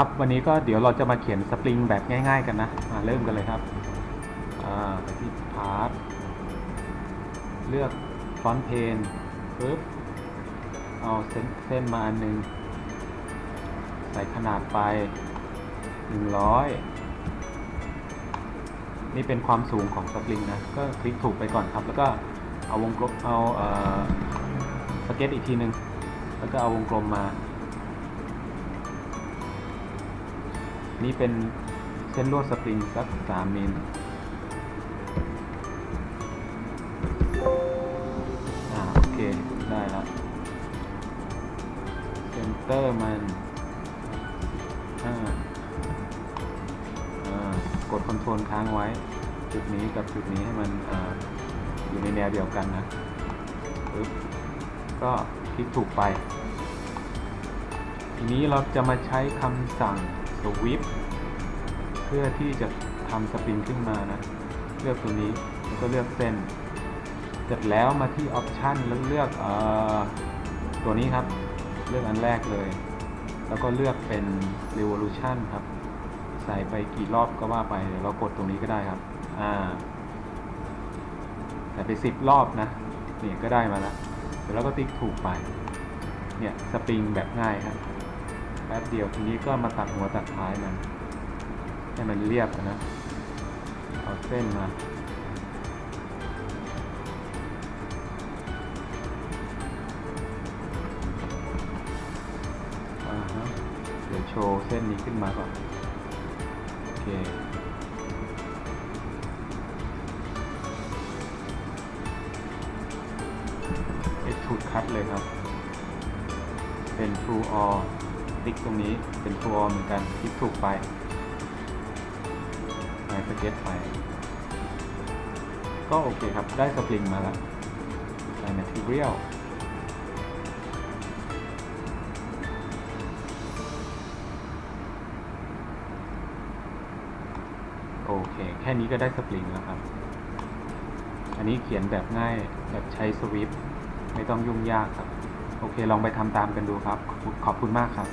ครับวันนี้ก็เดี๋ยวเราจะมาเขียนสปริงแบบง่าย ๆ กันนะมาเริ่มกันเลยครับไปที่พาร์ทเลือกฟอนต์เพนปึ๊บเอาเส้นเส้นมาอันหนึ่งใส่ขนาดไป 100 นี่เป็นความสูงของสปริงนะ ก็คลิกถูกไปก่อนครับ แล้วก็เอาวงกลมเอาเอ่อสเก็ตอีกทีหนึ่งแล้วก็เอาวงกลมมา นี่เป็นเส้นลวดสปริงสัก3มิลอ่าโอเคได้แล้วเซนเตอร์มันอ่าอ่ากดคอนโทรลค้างไว้ จุดนี้กับจุดนี้ให้มันออยู่ในแนวเดียวกันนะปึ๊บก็คลิกถูกไป ทีนี้เราจะมาใช้คำสั่ง swift เพื่อที่จะทำสปริงขึ้นมานะ เลือกตัวนี้แล้วก็เลือกเส้น เสร็จแล้วมาที่ option แล้วเลือกเออตัวนี้ครับ เลือกอันแรกเลย แล้วก็เลือกเป็น revolution ครับ ใส่ไปกี่รอบก็ว่าไปเดี๋ยวเรากดตรงนี้ก็ได้ครับ อ่าใส่ไปสิบรอบนะเนี่ยก็ได้มาแล้วเดี๋ยวเราก็ติ๊กถูกไป เนี่ยสปริงแบบง่ายครับ แป๊บเดียวทีนี้ก็มาตัดหัวตัดท้ายมันให้มันเรียบนะ เอาเส้นมาอาเดี๋ยวโชว์เส้นนี้ขึ้นมาก่อน โอเคเอ็กทูดคัดเลยครับ เป็น True All ติ๊กตรงนี้เป็น True All เหมือนกันคลิกถูกไปไปสเก็ตไป ก็โอเคครับ ได้สปริงมาแล้วใส่ Material โอเค แค่นี้ก็ได้สปริงแล้วครับ อันนี้เขียนแบบง่ายแบบใช้สวิฟไม่ต้องยุ่งยากครับ โอเคลองไปทำตามกันดูครับ ขอบคุณขอบคุณมากครับ